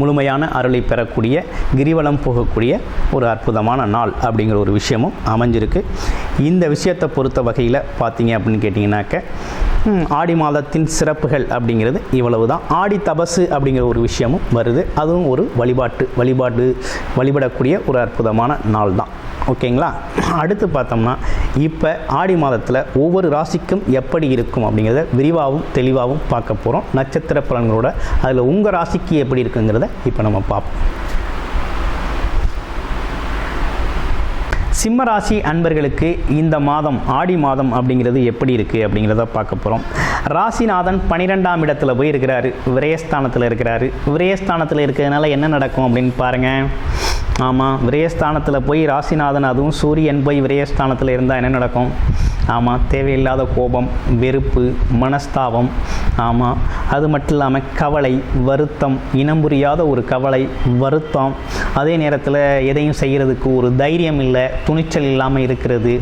முழுமையான அருளை பெறக்கூடிய கிரிவலம் போகக்கூடிய ஒரு அற்புதமான நாள் அப்படிங்கிற ஒரு விஷயமும் அமைஞ்சிருக்கு. இந்த விஷயத்தை பொறுத்த வகையில் பார்த்தீங்க அப்படின்னு கேட்டிங்கனாக்க ஆடி மாதத்தின் சிறப்புகள் அப்படிங்கிறது இவ்வளவு தான் ஆடி தபசு அப்படிங்கிற ஒரு விஷயமும் வருது. அதுவும் ஒரு வழிபாட்டு வழிபாடு வழிபடக்கூடிய ஒரு அற்புதமான நாள் தான் ஓகேங்களா? அடுத்து பார்த்தோம்னா இப்போ ஆடி மாதத்தில் ஒவ்வொரு ராசிக்கும் எப்படி இருக்கும் அப்படிங்கிறத விரிவாகவும் தெளிவாகவும் பார்க்க போகிறோம் நட்சத்திர பலன்களோட அதில் உங்கள் ராசிக்கு எப்படி இருக்குங்கிறத இப்போ நம்ம பார்ப்போம். சிம்ம ராசி அன்பர்களுக்கு இந்த மாதம் ஆடி மாதம் அப்படிங்கிறது எப்படி இருக்குது அப்படிங்கிறத பார்க்க போகிறோம் ராசிநாதன் பன்னிரெண்டாம் இடத்துல போய் இருக்கிறாரு விரயஸ்தானத்தில் இருக்கிறாரு. விரயஸ்தானத்தில் இருக்கிறதுனால என்ன நடக்கும் அப்படின்னு பாருங்கள் ஆமாம் விரயஸ்தானத்தில் போய் ராசிநாதன் அதுவும் சூரியன் போய் விரயஸ்தானத்தில் இருந்தால் என்ன நடக்கும்? ஆமாம் தேவையில்லாத கோபம் வெறுப்பு மனஸ்தாபம். ஆமாம் அது மட்டும் இல்லாமல் கவலை வருத்தம் இனம் புரியாத ஒரு கவலை வருத்தம். அதே நேரத்தில் எதையும் செய்கிறதுக்கு ஒரு தைரியம் இல்லை துணிச்சல் இல்லாமல் இருக்கிறது.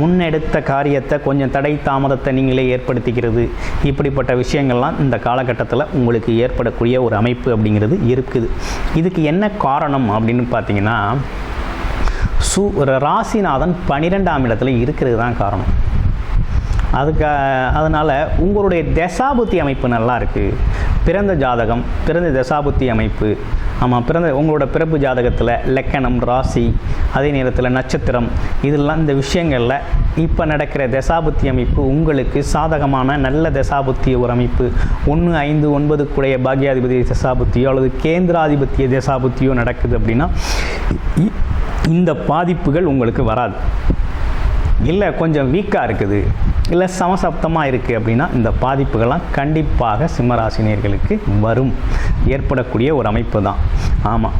முன்னெடுத்த காரியத்தை கொஞ்சம் தடை தாமதத்தை நீங்களே ஏற்படுத்திக்கிறது. இப்படிப்பட்ட விஷயங்கள்லாம் இந்த காலகட்டத்தில் உங்களுக்கு ஏற்படக்கூடிய ஒரு அமைப்பு அப்படிங்கிறது இருக்குது. இதுக்கு என்ன காரணம் அப்படின்னு பார்த்தீங்கன்னா சு ராசிநாதன் பன்னிரெண்டாம் இடத்துல இருக்கிறது தான் காரணம். அதுக்கு அதனால் உங்களுடைய தசாபுத்தி அமைப்பு நல்லா இருக்குது பிறந்த ஜாதகம் பிறந்த தசாபுத்தி அமைப்பு ஆமாம் பிறந்த உங்களோட பிறப்பு ஜாதகத்தில் லக்கணம் ராசி அதே நேரத்தில் நட்சத்திரம் இதெல்லாம் இந்த விஷயங்களில் இப்போ நடக்கிற தசாபுத்தி அமைப்பு உங்களுக்கு சாதகமான நல்ல தசாபுத்திய ஒரு அமைப்பு. ஒன்று ஐந்து ஒன்பது கூடைய பாக்யாதிபதி தசாபுத்தியோ அல்லது கேந்திராதிபத்திய தசாபுத்தியோ நடக்குது அப்படின்னா இ- இந்த பாதிப்புகள் உங்களுக்கு வராது. இல்லை கொஞ்சம் வீக்காக இருக்குது. இல்லை சமசப்தமாக இருக்குது அப்படின்னா இந்த பாதிப்புகள்லாம் கண்டிப்பாக சிம்மராசினியர்களுக்கு வரும். ஏற்படக்கூடிய ஒரு அமைப்பு தான் ஆமாம்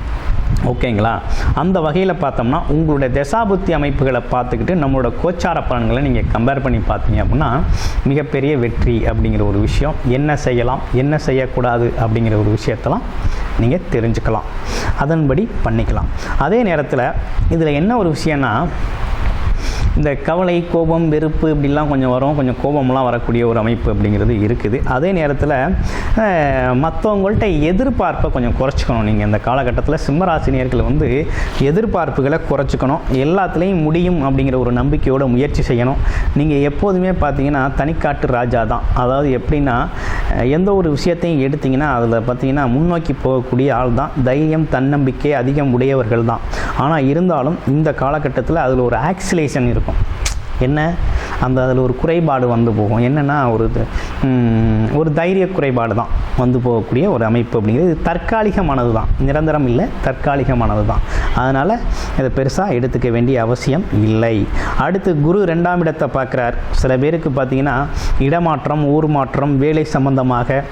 ஓகேங்களா? அந்த வகையில் பார்த்தோம்னா உங்களுடைய தசாபுத்தி அமைப்புகளை பார்த்துக்கிட்டு நம்மளோட கோச்சார பலன்களை நீங்கள் கம்பேர் பண்ணி பார்த்தீங்க அப்படின்னா மிகப்பெரிய வெற்றி அப்படிங்கிற ஒரு விஷயம். என்ன செய்யலாம் என்ன செய்யக்கூடாது அப்படிங்கிற ஒரு விஷயத்தெல்லாம் நீங்கள் தெரிஞ்சுக்கலாம். அதன்படி பண்ணிக்கலாம். அதே நேரத்தில் இதில் என்ன ஒரு விஷயம்னா இந்த கவலை கோபம் வெறுப்பு இப்படிலாம் கொஞ்சம் வரும். கொஞ்சம் கோபம்லாம் வரக்கூடிய ஒரு அமைப்பு அப்படிங்கிறது இருக்குது. அதே நேரத்தில் மற்றவங்கள்ட்ட எதிர்பார்ப்பை கொஞ்சம் குறைச்சிக்கணும். நீங்கள் இந்த காலகட்டத்தில் சிம்மராசினியர்கள் வந்து எதிர்பார்ப்புகளை குறைச்சிக்கணும். எல்லாத்துலேயும் முடியும் அப்படிங்கிற ஒரு நம்பிக்கையோட முயற்சி செய்யணும். நீங்கள் எப்போதுமே பார்த்தீங்கன்னா தனிக்காட்டு ராஜா தான். அதாவது எப்படின்னா எந்த ஒரு விஷயத்தையும் எடுத்திங்கன்னா அதில் பார்த்தீங்கன்னா முன்னோக்கி போகக்கூடிய ஆள் தான். தைரியம் தன்னம்பிக்கை அதிகம் உடையவர்கள் தான். ஆனால் இருந்தாலும் இந்த காலகட்டத்தில் அதில் ஒரு ஆக்சிலேஷன் இருக்கும். என்ன? அந்த அதில் ஒரு குறைபாடு வந்து போகும். என்னென்னா ஒரு ஒரு தைரிய குறைபாடு தான் வந்து போகக்கூடிய ஒரு அமைப்பு அப்படிங்கிறது. தற்காலிகமானது தான். நிரந்தரம் இல்லை தற்காலிகமானது தான். அதனால் இதை பெருசாக எடுத்துக்க வேண்டிய அவசியம் இல்லை. அடுத்து குரு ரெண்டாம் இடத்தை பார்க்குறார். சில பேருக்கு பார்த்தீங்கன்னா இடமாற்றம் ஊர் மாற்றம் வேலை சம்பந்தமாக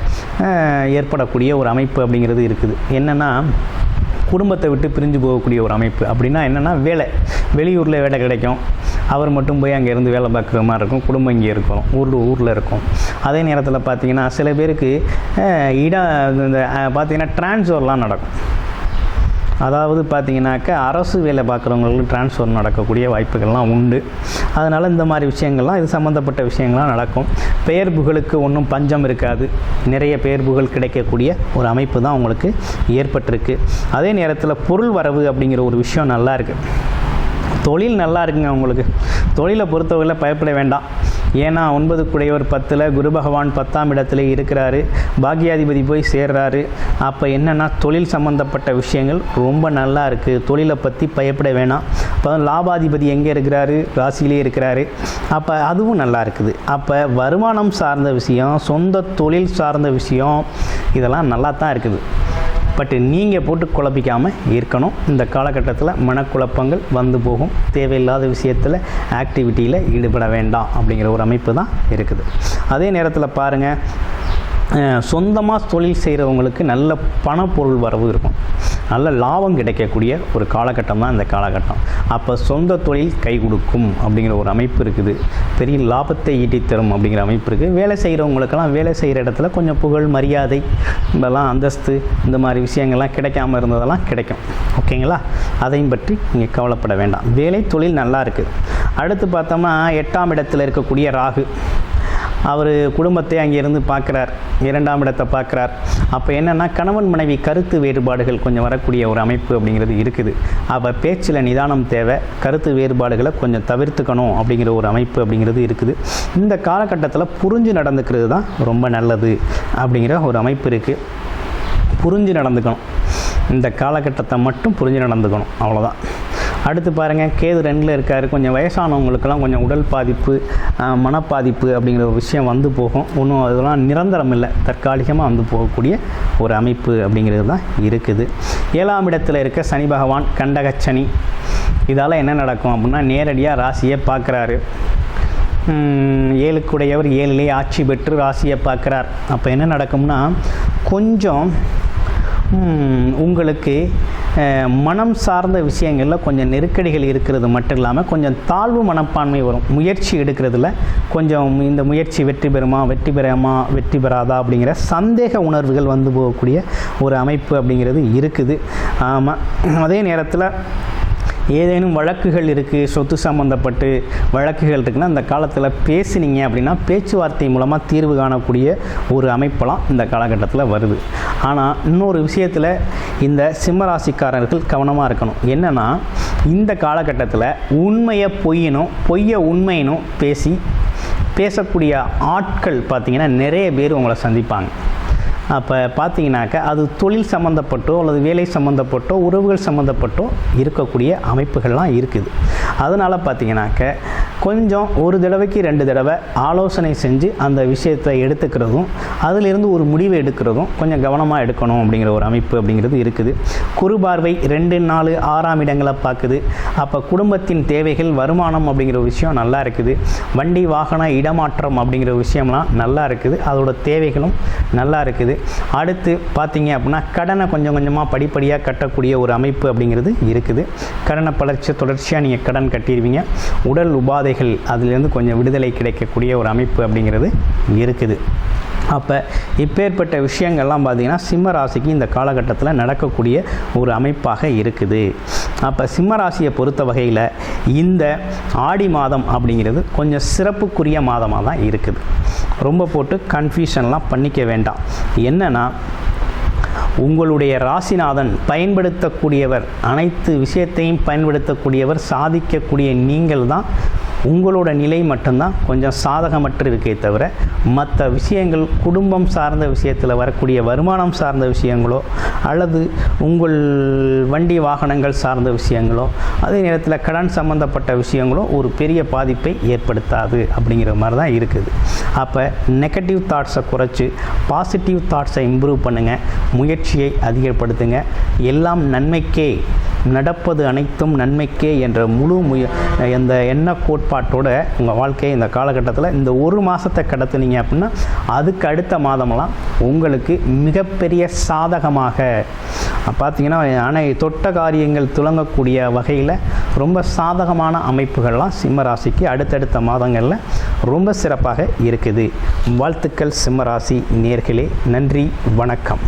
ஏற்படக்கூடிய ஒரு அமைப்பு அப்படிங்கிறது இருக்குது. என்னென்னா குடும்பத்தை விட்டு பிரிஞ்சு போகக்கூடிய ஒரு அமைப்பு. அப்படின்னா என்னென்னா வேலை. வெளியூரில் வேலை கிடைக்கும். அவர் மட்டும் போய் அங்கே இருந்து வேலை பார்க்குற மாதிரி இருக்கும். குடும்பம் இங்கே இருக்கும். ஊரில் ஊரில் இருக்கும். அதே நேரத்தில் பார்த்தீங்கன்னா சில பேருக்கு அஹ், இடம் இந்த பார்த்தீங்கன்னா டிரான்ஸ்ஃபர்லாம் நடக்கும். அதாவது பார்த்தீங்கன்னாக்கா அரசு வேலை பார்க்குறவங்களுக்கு டிரான்ஸ்ஃபர் நடக்கக்கூடிய வாய்ப்புகள்லாம் உண்டு. அதனால் இந்த மாதிரி விஷயங்கள்லாம் இது சம்மந்தப்பட்ட விஷயங்கள்லாம் நடக்கும். பெயர் புகழுக்கு ஒன்றும் பஞ்சம் இருக்காது. நிறைய பெயர் புகழ் கிடைக்கக்கூடிய ஒரு அமைப்பு தான் உங்களுக்கு ஏற்பட்டிருக்கு. அதே நேரத்தில் பொருள் வரவு அப்படிங்கிற ஒரு விஷயம் நல்லா இருக்குது தொழில் நல்லா இருக்குங்க உங்களுக்கு. தொழிலை பொறுத்தவரையில் பயப்பட வேண்டாம். ஏன்னா ஒன்பது குடையவர் பத்தில் குரு பகவான் பத்தாம் இடத்துல இருக்கிறாரு. பாக்யாதிபதி போய் சேர்றாரு. அப்போ என்னென்னா தொழில் சம்மந்தப்பட்ட விஷயங்கள் ரொம்ப நல்லா இருக்குது தொழிலை பற்றி பயப்பட வேணாம். இப்போ லாபாதிபதி எங்கே இருக்கிறாரு? ராசியிலே இருக்கிறாரு. அப்போ அதுவும் நல்லா இருக்குது. அப்போ வருமானம் சார்ந்த விஷயம் சொந்த தொழில் சார்ந்த விஷயம் இதெல்லாம் நல்லா தான் இருக்குது. பட் நீங்கள் போட்டு குழப்பிக்காமல் இருக்கணும். இந்த காலகட்டத்தில் மனக்குழப்பங்கள் வந்து போகும். தேவையில்லாத விஷயத்தில் ஆக்டிவிட்டியில் ஈடுபட வேண்டாம் அப்படிங்கிற ஒரு அமைப்பு தான் இருக்குது. அதே நேரத்தில் பாருங்கள் சொந்தமாக தொழில் செய்கிறவங்களுக்கு நல்ல பணப்பொருள் வரவு இருக்கும். நல்ல லாபம் கிடைக்கக்கூடிய ஒரு காலகட்டம் தான் இந்த காலகட்டம். அப்போ சொந்த தொழில் கை கொடுக்கும் அப்படிங்கிற ஒரு அமைப்பு இருக்குது. பெரிய லாபத்தை ஈட்டி தரும் அப்படிங்கிற அமைப்பு இருக்குது வேலை செய்கிறவங்களுக்கெல்லாம் வேலை செய்கிற இடத்துல கொஞ்சம் புகழ் மரியாதை இதெல்லாம் அந்தஸ்து இந்த மாதிரி விஷயங்கள்லாம் கிடைக்காம இருந்ததெல்லாம் கிடைக்கும். ஓகேங்களா? அதையும் பற்றி நீங்கள் கவலைப்பட வேண்டாம். வேலை தொழில் நல்லா இருக்குது அடுத்து பார்த்தோம்னா எட்டாம் இடத்துல இருக்கக்கூடிய ராகு. அவர் குடும்பத்தை அங்கேருந்து பார்க்குறார். இரண்டாம் இடத்தை பார்க்குறார். அப்போ என்னென்னா கணவன் மனைவி கருத்து வேறுபாடுகள் கொஞ்சம் வரக்கூடிய ஒரு அமைப்பு அப்படிங்கிறது இருக்குது. அப்போ பேச்சில் நிதானம் தேவை கருத்து வேறுபாடுகளை கொஞ்சம் தவிர்த்துக்கணும் அப்படிங்கிற ஒரு அமைப்பு அப்படிங்கிறது இருக்குது. இந்த காலகட்டத்தில் புரிஞ்சு நடந்துக்கிறது தான் ரொம்ப நல்லது அப்படிங்கிற ஒரு அமைப்பு இருக்குது புரிஞ்சு நடந்துக்கணும். இந்த காலகட்டத்தை மட்டும் புரிஞ்சு நடந்துக்கணும். அவ்வளோதான் அடுத்து பாருங்கள் கேது ரெண்டில் இருக்கார். கொஞ்சம் வயசானவங்களுக்கெல்லாம் கொஞ்சம் உடல் பாதிப்பு மனப்பாதிப்பு அப்படிங்கிற ஒரு விஷயம் வந்து போகும். ஒன்றும் அதெல்லாம் நிரந்தரம் இல்லை. தற்காலிகமாக வந்து போகக்கூடிய ஒரு அமைப்பு அப்படிங்கிறது தான் இருக்குது. ஏழாம் இடத்தில் இருக்க சனி பகவான் கண்டகச்சனி இதால் என்ன நடக்கும் அப்படின்னா நேரடியாக ராசியை பார்க்குறாரு. ஏழுக்குடையவர் ஏழிலே ஆட்சி பெற்று ராசியை பார்க்குறார். அப்போ என்ன நடக்கும்னா கொஞ்சம் உங்களுக்கு மனம் சார்ந்த விஷயங்களில் கொஞ்சம் நெருக்கடிகள் இருக்கிறது மட்டும் இல்லாமல் கொஞ்சம் தாழ்வு மனப்பான்மை வரும். முயற்சி எடுக்கிறதுல கொஞ்சம் இந்த முயற்சி வெற்றி பெறுமா வெற்றி பெறாமா வெற்றி பெறாதா அப்படிங்கிற சந்தேக உணர்வுகள் வந்து போகக்கூடிய ஒரு அமைப்பு அப்படிங்கிறது இருக்குது. ஆமாம் அதே நேரத்தில் ஏதேனும் வழக்குகள் இருக்குது சொத்து சம்மந்தப்பட்டு வழக்குகள் இருக்குன்னா இந்த காலத்தில் பேசுனீங்க அப்படின்னா பேச்சுவார்த்தை மூலமாக தீர்வு காணக்கூடிய ஒரு அமைப்பெல்லாம் இந்த காலகட்டத்தில் வருது. ஆனால் இன்னொரு விஷயத்தில் இந்த சிம்மராசிக்காரர்கள் கவனமாக இருக்கணும். என்னென்னா இந்த காலகட்டத்தில் உண்மையை பொய்யணும் பொய்ய உண்மையினும் பேசி பேசக்கூடிய ஆட்கள் பார்த்திங்கன்னா நிறைய பேர் உங்களை சந்திப்பாங்க. அப்போ பார்த்தீங்கன்னாக்க அது தொழில் சம்மந்தப்பட்டோ அல்லது வேலை சம்மந்தப்பட்டோ உறவுகள் சம்மந்தப்பட்டோ இருக்கக்கூடிய அமைப்புகள்லாம் இருக்குது. அதனால் பார்த்தீங்கன்னாக்க கொஞ்சம் ஒரு தடவைக்கு ரெண்டு தடவை ஆலோசனை செஞ்சு அந்த விஷயத்தை எடுத்துக்கிறதும் அதிலிருந்து ஒரு முடிவு எடுக்கிறதும் கொஞ்சம் கவனமாக எடுக்கணும் அப்படிங்கிற ஒரு அமைப்பு அப்படிங்கிறது இருக்குது. குறு பார்வை ரெண்டு நாலு ஆறாம் இடங்களை பார்க்குது. அப்போ குடும்பத்தின் தேவைகள் வருமானம் அப்படிங்கிற விஷயம் நல்லா இருக்குது. வண்டி வாகன இடமாற்றம் அப்படிங்கிற விஷயம்லாம் நல்லா இருக்குது. அதோட தேவைகளும் நல்லா இருக்குது. அடுத்து பார்த்தீங்க அப்படின்னா கடனை கொஞ்சம் கொஞ்சமாக படிப்படியாக கட்டக்கூடிய ஒரு அமைப்பு அப்படிங்கிறது இருக்குது. கடனை பலர்ச்சி தொடர்ச்சியாக நீங்கள் கடன் கட்டிடுவீங்க. உடல் உபாதை பாதைகள் அதிலிருந்து கொஞ்சம் விடுதலை கிடைக்கக்கூடிய ஒரு அமைப்பு அப்படிங்கிறது இருக்குது. அப்போ இப்பேற்பட்ட விஷயங்கள்லாம் பார்த்திங்கன்னா சிம்ம ராசிக்கு இந்த காலகட்டத்தில் நடக்கக்கூடிய ஒரு அமைப்பாக இருக்குது. அப்போ சிம்ம ராசியை பொறுத்த வகையில் இந்த ஆடி மாதம் அப்படிங்கிறது கொஞ்சம் சிறப்புக்குரிய மாதமாக தான் இருக்குது. ரொம்ப போட்டு கன்ஃபியூஷன்லாம் பண்ணிக்க வேண்டாம். என்னென்னா உங்களுடைய ராசிநாதன் பயன்படுத்தக்கூடியவர் அனைத்து விஷயத்தையும் பயன்படுத்தக்கூடியவர் சாதிக்கக்கூடிய நீங்கள் தான் உங்களோட நிலை மட்டும்தான் கொஞ்சம் சாதகமற்று இருக்கே தவிர மற்ற விஷயங்கள் குடும்பம் சார்ந்த விஷயத்தில் வரக்கூடிய வருமானம் சார்ந்த விஷயங்களோ அல்லது உங்கள் வண்டி வாகனங்கள் சார்ந்த விஷயங்களோ அதே நேரத்தில் கடன் சம்பந்தப்பட்ட விஷயங்களோ ஒரு பெரிய பாதிப்பை ஏற்படுத்தாது அப்படிங்கிற மாதிரி தான் இருக்குது. அப்போ நெகட்டிவ் தாட்ஸை குறைச்சி பாசிட்டிவ் தாட்ஸை இம்ப்ரூவ் பண்ணுங்கள் முயற்சியை அதிகப்படுத்துங்க. எல்லாம் நன்மைக்கே நடப்பது அனைத்தும் நன்மைக்கே என்ற முழு முய இந்த எண்ண கோட்பாட்டோட உங்கள் வாழ்க்கையை இந்த காலகட்டத்தில் இந்த ஒரு மாதத்தை கடத்துனீங்க அப்படின்னா அதுக்கு அடுத்த மாதமெல்லாம் உங்களுக்கு மிகப்பெரிய சாதகமாக பார்த்தீங்கன்னா அனை தொட்ட காரியங்கள் துளங்கக்கூடிய வகையில் ரொம்ப சாதகமான அமைப்புகள்லாம் சிம்மராசிக்கு அடுத்தடுத்த மாதங்களில் ரொம்ப சிறப்பாக இருக்குது. வாழ்த்துக்கள் சிம்மராசி நேர்களே நன்றி வணக்கம்.